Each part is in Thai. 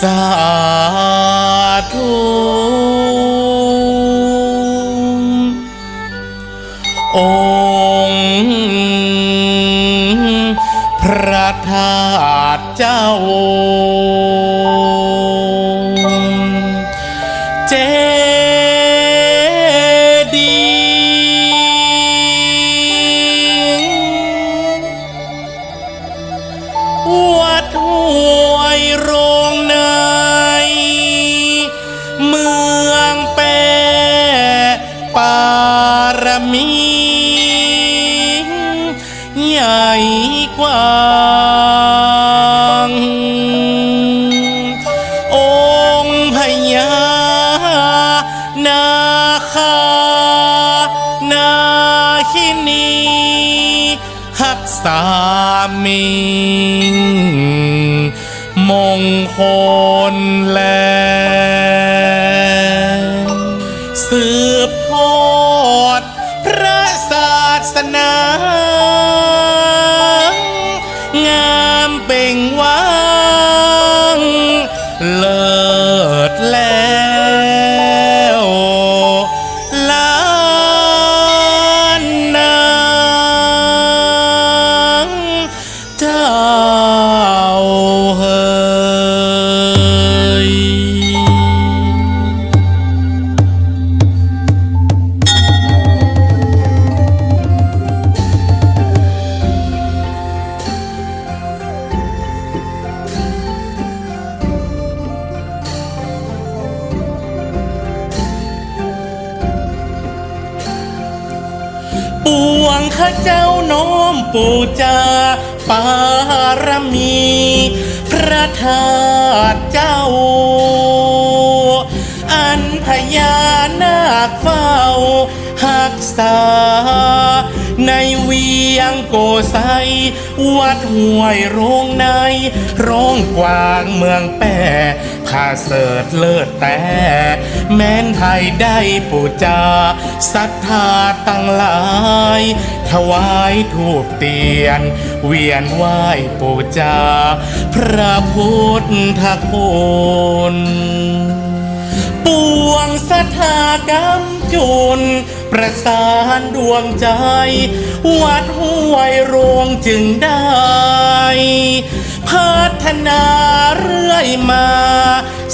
สาธุองค์พระธาตุเจ้า วัดห้วยโรงในเมืองแปรปารมี ใหญ่กว่า หักสามิงมงคลแล สืบทอดพระศาสนา งามเป่งวัง วงข้าเจ้าน้อมปูจาปารมี พระธาตุเจ้า อันพญานาคเฝ้าหักษา ยงโกไซวัดห้วยโรงในร้องกวางเมืองแปรพาเสดเลิศแต่ แม้นไทยได้ปูจาศรัทธาตั้งหลาย ถวายทูปเตียน เวียนไหวปูจา พระพุทธคุณปวงสถากรรมจุน ประสานดวงใจ วัดห้วยรวงจึงได้ พัฒนาเรื่อยมา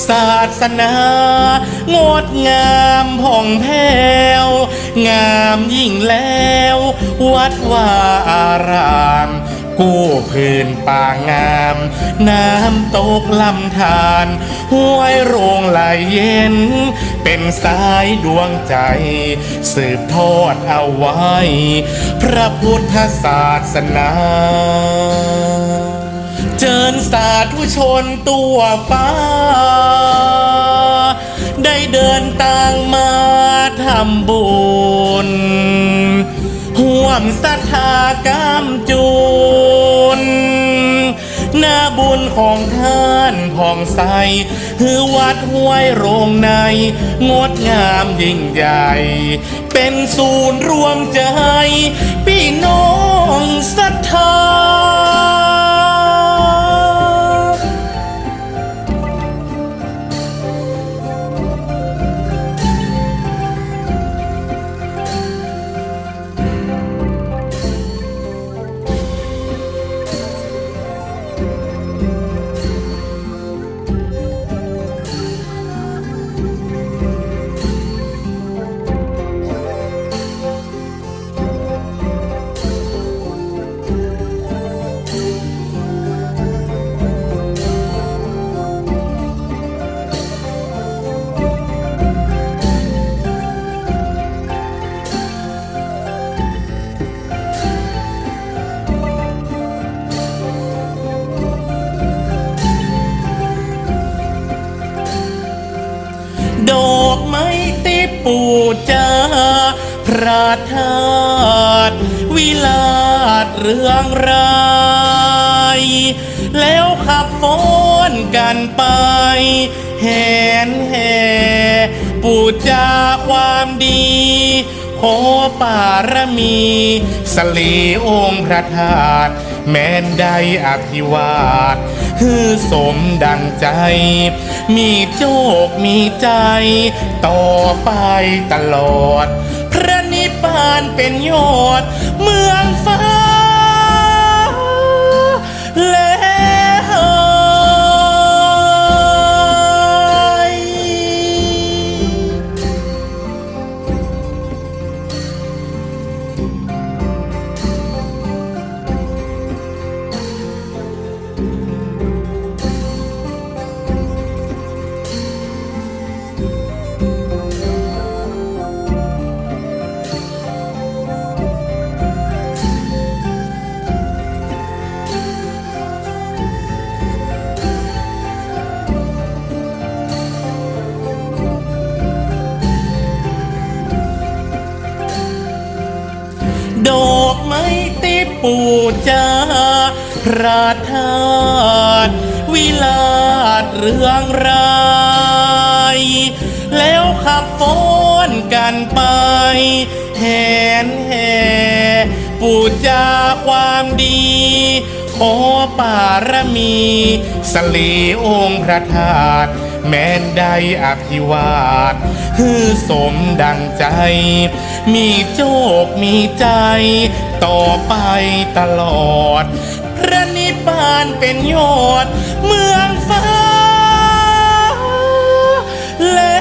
ศาสนางดงามผ่องแผ้ว งามยิ่งแล้ว วัดว่าอาราม กู้พื้นป่างาม น้ำตกลำธารห้วยโรงไหลเย็น เป็นสายดวงใจ สืบทอดเอาไว้ พระพุทธศาสนาเจิญสาธุชนตัวฟ้า ได้เดินต่างมาทำบุญห่วมศรัทธากรรมจ หน้าบุญของท่านผ่องใสคือวัดห้วยโรงใน งดงามยิ่งใหญ่ เป็นศูนย์รวมใจ พี่น้องศรัทธา ปูจาพระธาตุวิลาศเรืองรายแล้วขับฟ้อนกันไป แหนแห่ปู่จาความดี ปารมี สลีองค์พระธาตุแม้นได้อภิวาทฮือสมดังใจ มีโจกมีใจ ต่อไปตลอด พระนิพพานเป็นยอด เมืองฟ้าแล้ว ปู่จาพระธาตุวิลาศเรืองรายแล้วขับฟ้อนกันไป แหนแห่ปู่จาความดี ขอปารมี สลีองค์พระธาตุ แม้ได้อภิวาทฮือสมดังใจ มีโจกมีใจต่อไปตลอด พระนิพพานเป็นยอด เมืองฟ้าและ